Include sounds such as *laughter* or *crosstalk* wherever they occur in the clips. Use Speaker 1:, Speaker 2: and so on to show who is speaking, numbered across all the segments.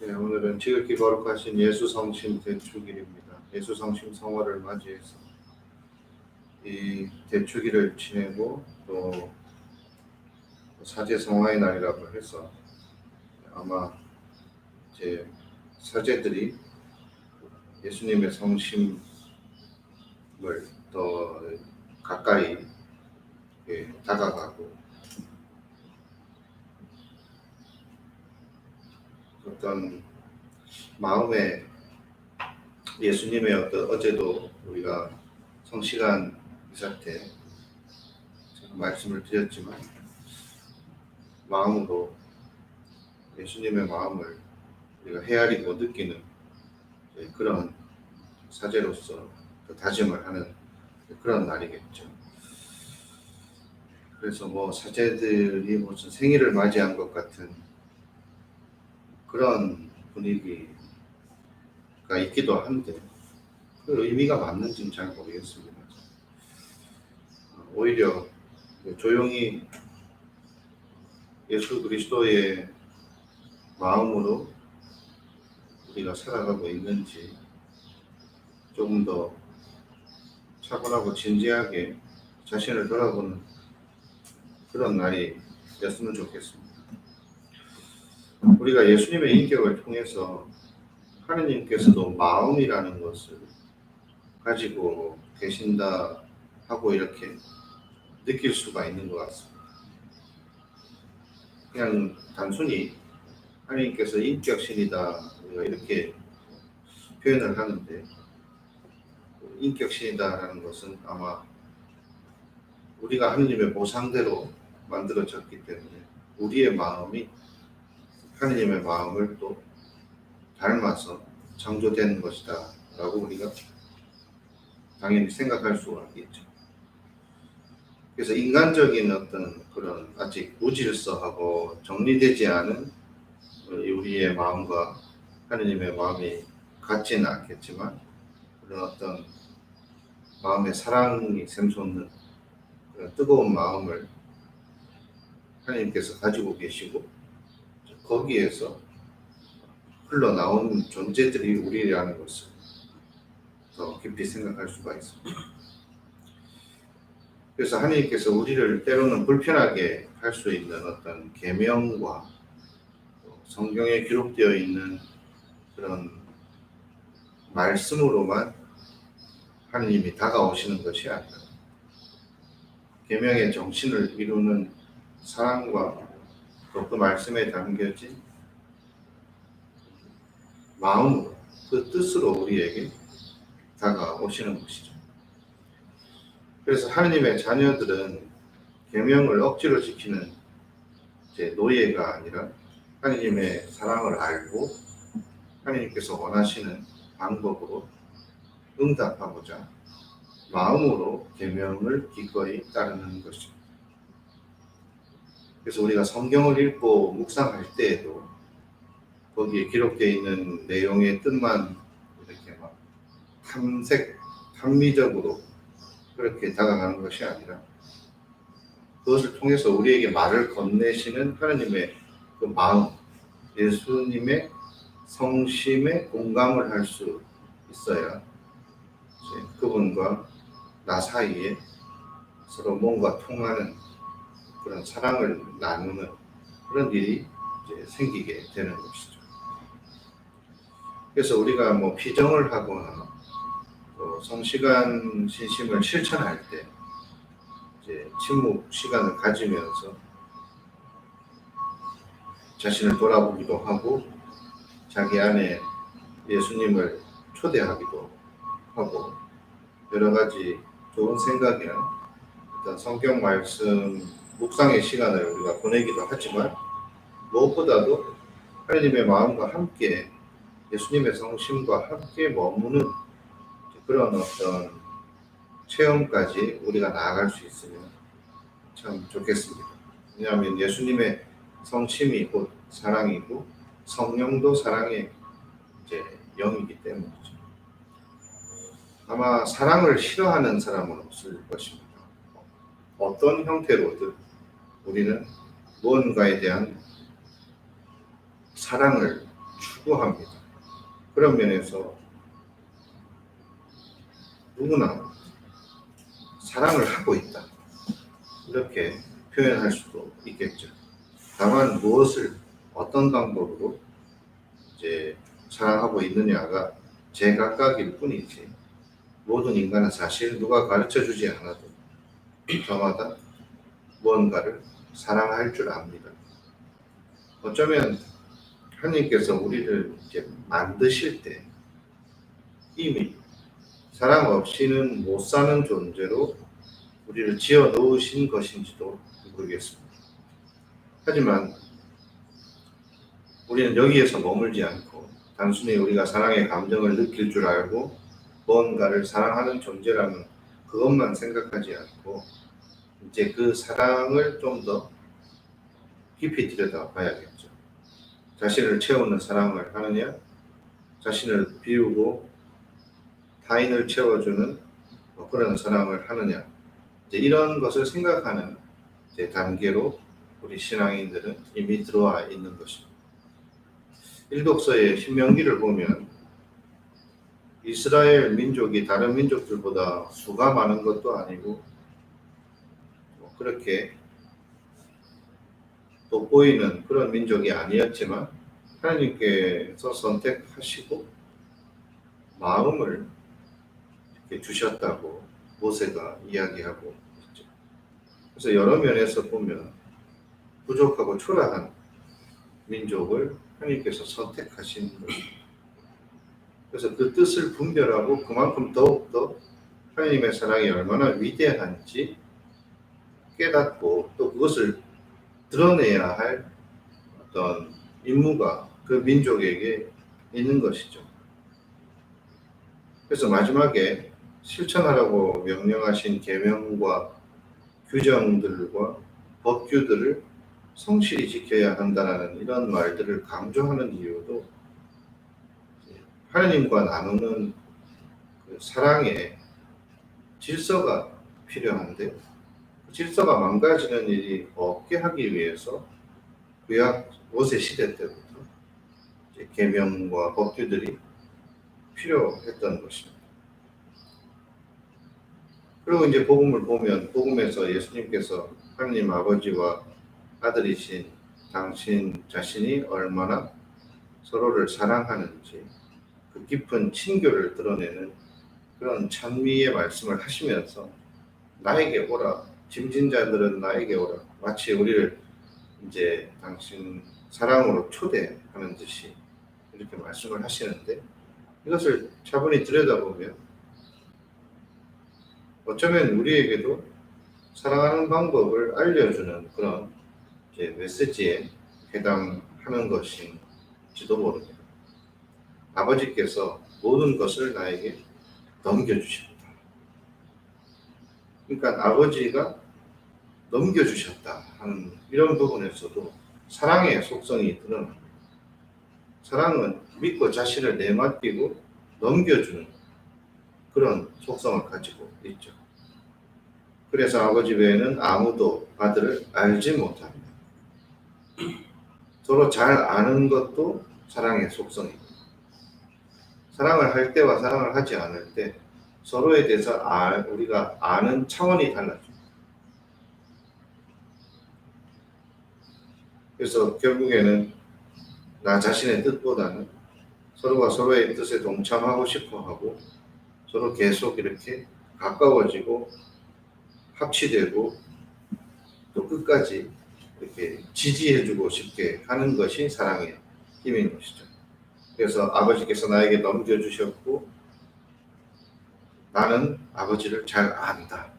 Speaker 1: 네, 오늘은 지극히 거룩하신 예수 성심 대축일입니다. 예수 성심 성화를 맞이해서 이 대축일을 지내고 또 사제 성화의 날이라고 해서 아마 이제 사제들이 예수님의 성심을 더 가까이 예, 다가가고 어떤 마음에 예수님의 어떤 어제도 우리가 성시간 이사 때 말씀을 드렸지만 마음으로 예수님의 마음을 우리가 헤아리고 느끼는 그런 사제로서 그 다짐을 하는 그런 날이겠죠. 그래서 뭐 사제들이 무슨 생일을 맞이한 것 같은 그런 분위기가 있기도 한데 그 의미가 맞는지는 잘 모르겠습니다. 오히려 조용히 예수 그리스도의 마음으로 우리가 살아가고 있는지 조금 더 차분하고 진지하게 자신을 돌아보는 그런 날이 됐으면 좋겠습니다. 우리가 예수님의 인격을 통해서 하느님께서도 마음이라는 것을 가지고 계신다 하고 이렇게 느낄 수가 있는 것 같습니다. 그냥 단순히 하느님께서 인격신이다 이렇게 표현을 하는데 인격신이다라는 것은 아마 우리가 하느님의 모상대로 만들어졌기 때문에 우리의 마음이 하느님의 마음을 또 닮아서 창조된 것이다 라고 우리가 당연히 생각할 수가 있죠. 그래서 인간적인 어떤 그런 아직 무질서하고 정리되지 않은 우리의 마음과 하느님의 마음이 같지는 않겠지만 그런 어떤 마음의 사랑이 샘솟는 그런 뜨거운 마음을 하나님께서 가지고 계시고 거기에서 흘러나온 존재들이 우리라는 것을 더 깊이 생각할 수가 있습니다. 그래서 하나님께서 우리를 때로는 불편하게 할 수 있는 어떤 계명과 성경에 기록되어 있는 그런 말씀으로만 하나님이 다가오시는 것이 아니라 계명의 정신을 이루는 사랑과 또 그 말씀에 담겨진 마음으로 그 뜻으로 우리에게 다가오시는 것이죠. 그래서 하나님의 자녀들은 계명을 억지로 지키는 이제 노예가 아니라 하나님의 사랑을 알고 하나님께서 원하시는 방법으로 응답하고자 마음으로 계명을 기꺼이 따르는 것입니다. 그래서 우리가 성경을 읽고 묵상할 때에도 거기에 기록되어 있는 내용의 뜻만 이렇게 막 탐색, 탐미적으로 그렇게 다가가는 것이 아니라 그것을 통해서 우리에게 말을 건네시는 하나님의 그 마음, 예수님의 성심에 공감을 할 수 있어야 그분과 나 사이에 서로 뭔가 통하는 그런 사랑을 나누는 그런 일이 생기게 되는 것이죠. 그래서 우리가 뭐 피정을 하거나 또 성시간 신심을 실천할 때 이제 침묵 시간을 가지면서 자신을 돌아보기도 하고 자기 안에 예수님을 초대하기도 하고 여러 가지 좋은 생각이나 어떤 성경 말씀 묵상의 시간을 우리가 보내기도 하지만 무엇보다도 하나님의 마음과 함께 예수님의 성심과 함께 머무는 그런 어떤 체험까지 우리가 나아갈 수 있으면 참 좋겠습니다. 왜냐하면 예수님의 성심이 곧 사랑이고 성령도 사랑의 이제 영이기 때문이죠. 아마 사랑을 싫어하는 사람은 없을 것입니다. 어떤 형태로든 우리는 무언가에 대한 사랑을 추구합니다. 그런 면에서 누구나 사랑을 하고 있다. 이렇게 표현할 수도 있겠죠. 다만 무엇을 어떤 방법으로 이제 사랑하고 있느냐가 제각각일 뿐이지 모든 인간은 사실 누가 가르쳐 주지 않아도 저마다 무언가를 사랑할 줄 압니다. 어쩌면 하나님께서 우리를 이제 만드실 때 이미 사랑 없이는 못 사는 존재로 우리를 지어 놓으신 것인지도 모르겠습니다. 하지만 우리는 여기에서 머물지 않고 단순히 우리가 사랑의 감정을 느낄 줄 알고 무언가를 사랑하는 존재라는 그것만 생각하지 않고 이제 그 사랑을 좀 더 깊이 들여다 봐야겠죠. 자신을 채우는 사랑을 하느냐, 자신을 비우고 타인을 채워주는 뭐 그런 사랑을 하느냐, 이제 이런 것을 생각하는 이제 단계로 우리 신앙인들은 이미 들어와 있는 것입니다. 일독서의 신명기를 보면 이스라엘 민족이 다른 민족들보다 수가 많은 것도 아니고 뭐 그렇게 돋보이는 그런 민족이 아니었지만 하나님께서 선택하시고 마음을 이렇게 주셨다고 모세가 이야기하고 있죠. 그래서 여러 면에서 보면 부족하고 초라한 민족을 하나님께서 선택하신 것입니다. 그래서 그 뜻을 분별하고 그만큼 더욱더 하나님의 사랑이 얼마나 위대한지 깨닫고 또 그것을 드러내야 할 어떤 임무가 그 민족에게 있는 것이죠. 그래서 마지막에 실천하라고 명령하신 계명과 규정들과 법규들을 성실히 지켜야 한다는 이런 말들을 강조하는 이유도 하나님과 나누는 그 사랑의 질서가 필요한데 그 질서가 망가지는 일이 없게 하기 위해서 구약 모세 시대 때부터 계명과 법규들이 필요했던 것입니다. 그리고 이제 복음을 보면 복음에서 예수님께서 하나님 아버지와 아들이신 당신 자신이 얼마나 서로를 사랑하는지 그 깊은 친교를 드러내는 그런 찬미의 말씀을 하시면서 나에게 오라 짐진 자들은 나에게 오라 마치 우리를 이제 당신 사랑으로 초대하는 듯이 이렇게 말씀을 하시는데 이것을 차분히 들여다보면 어쩌면 우리에게도 사랑하는 방법을 알려주는 그런 메시지에 해당하는 것인지도 모릅니다. 아버지께서 모든 것을 나에게 넘겨주셨다. 그러니까 아버지가 넘겨주셨다 하는 이런 부분에서도 사랑의 속성이 드러납니다. 사랑은 믿고 자신을 내맡기고 넘겨주는 그런 속성을 가지고 있죠. 그래서 아버지 외에는 아무도 아들을 알지 못합니다. 서로 잘 아는 것도 사랑의 속성입니다. 사랑을 할 때와 사랑을 하지 않을 때 서로에 대해서 알, 우리가 아는 차원이 달라져. 그래서 결국에는 나 자신의 뜻보다는 서로가 서로의 뜻에 동참하고 싶어 하고 서로 계속 이렇게 가까워지고 합치되고 또 끝까지 이렇게 지지해주고 싶게 하는 것이 사랑의 힘인 것이죠. 그래서 아버지께서 나에게 넘겨주셨고 나는 아버지를 잘 안다.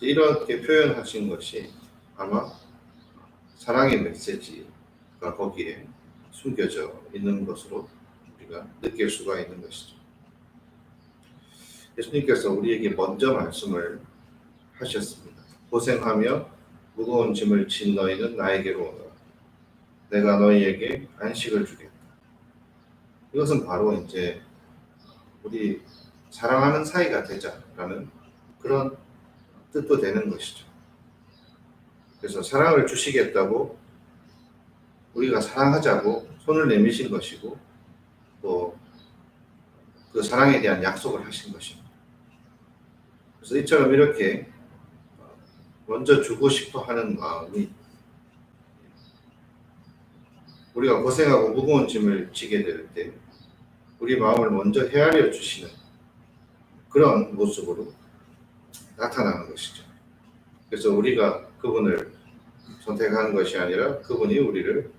Speaker 1: 이렇게 표현하신 것이 아마 사랑의 메시지가 거기에 숨겨져 있는 것으로 우리가 느낄 수가 있는 것이죠. 예수님께서 우리에게 먼저 말씀을 하셨습니다. 고생하며 무거운 짐을 진 너희는 나에게로 오너라. 내가 너희에게 안식을 주겠다. 이것은 바로 이제 우리 사랑하는 사이가 되자라는 그런 뜻도 되는 것이죠. 그래서 사랑을 주시겠다고 우리가 사랑하자고 손을 내미신 것이고 또 그 사랑에 대한 약속을 하신 것입니다. 그래서 이처럼 이렇게 먼저 주고 싶어 하는 마음이 우리가 고생하고 무거운 짐을 지게 될 때 우리 마음을 먼저 헤아려 주시는 그런 모습으로 나타나는 것이죠. 그래서 우리가 그분을 선택하는 것이 아니라 그분이 우리를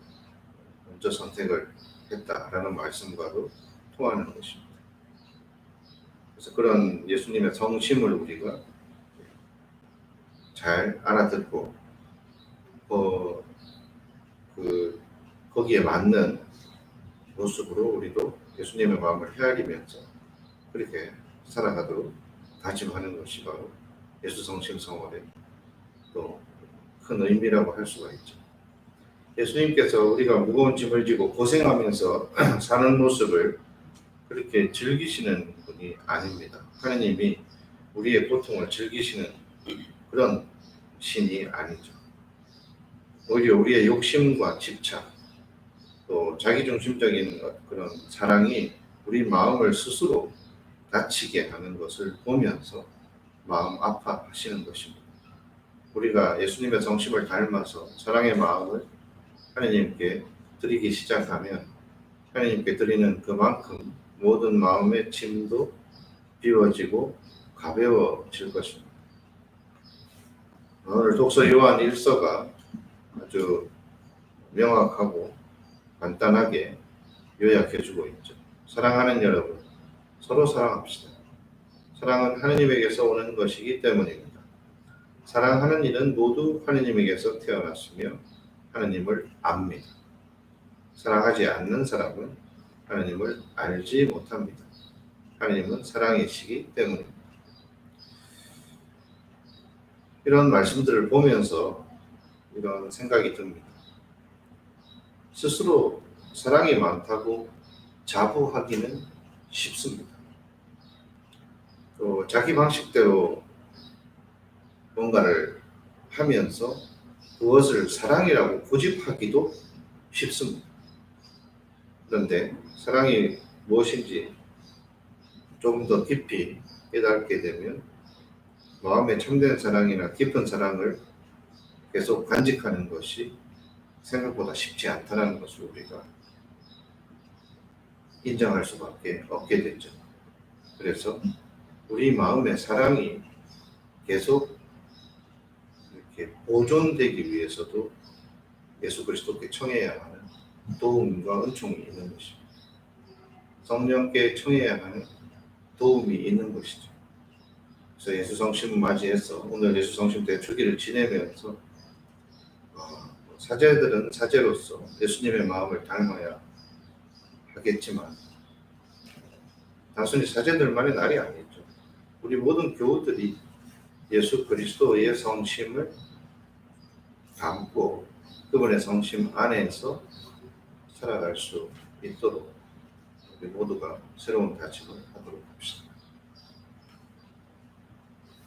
Speaker 1: 먼저 선택을 했다라는 말씀과도 통하는 것입니다. 그래서 그런 예수님의 성심을 우리가 잘 알아듣고 어, 그 거기에 맞는 모습으로 우리도 예수님의 마음을 헤아리면서 그렇게 살아가도록 다짐하는 것이 바로 예수 성심 성월의 또 큰 의미라고 할 수가 있죠. 예수님께서 우리가 무거운 짐을 지고 고생하면서 *clears throat* 사는 모습을 그렇게 즐기시는 분이 아닙니다. 하나님이 우리의 고통을 즐기시는 그런 신이 아니죠. 오히려 우리의 욕심과 집착, 또 자기중심적인 그런 사랑이 우리 마음을 스스로 다치게 하는 것을 보면서 마음 아파하시는 것입니다. 우리가 예수님의 정심을 닮아서 사랑의 마음을 하나님께 드리기 시작하면 하나님께 드리는 그만큼 모든 마음의 짐도 비워지고 가벼워질 것입니다. 오늘 독서 요한 1서가 아주 명확하고 간단하게 요약해주고 있죠. 사랑하는 여러분, 서로 사랑합시다. 사랑은 하느님에게서 오는 것이기 때문입니다. 사랑하는 이는 모두 하느님에게서 태어났으며 하느님을 압니다. 사랑하지 않는 사람은 하느님을 알지 못합니다. 하느님은 사랑이시기 때문입니다. 이런 말씀들을 보면서 이런 생각이 듭니다. 스스로 사랑이 많다고 자부하기는 쉽습니다. 또 자기 방식대로 뭔가를 하면서 그것을 사랑이라고 고집하기도 쉽습니다. 그런데 사랑이 무엇인지 조금 더 깊이 깨닫게 되면 마음의 참된 사랑이나 깊은 사랑을 계속 간직하는 것이 생각보다 쉽지 않다는 것을 우리가 인정할 수밖에 없게 되죠. 그래서 우리 마음의 사랑이 계속 보존되기 위해서도 예수 그리스도께 청해야 하는 도움과 은총이 있는 것입니다. 성령께 청해야 하는 도움이 있는 것이죠. 그래서 예수 성심을 맞이해서 오늘 예수 성심 대축기를 지내면서 어, 사제들은 사제로서 예수님의 마음을 닮아야 하겠지만 단순히 사제들만의 날이 아니죠. 우리 모든 교우들이 예수 그리스도의 성심을 담고 그분의 성심 안에서 살아갈 수 있도록 우리 모두가 새로운 다짐을 하도록 합시다.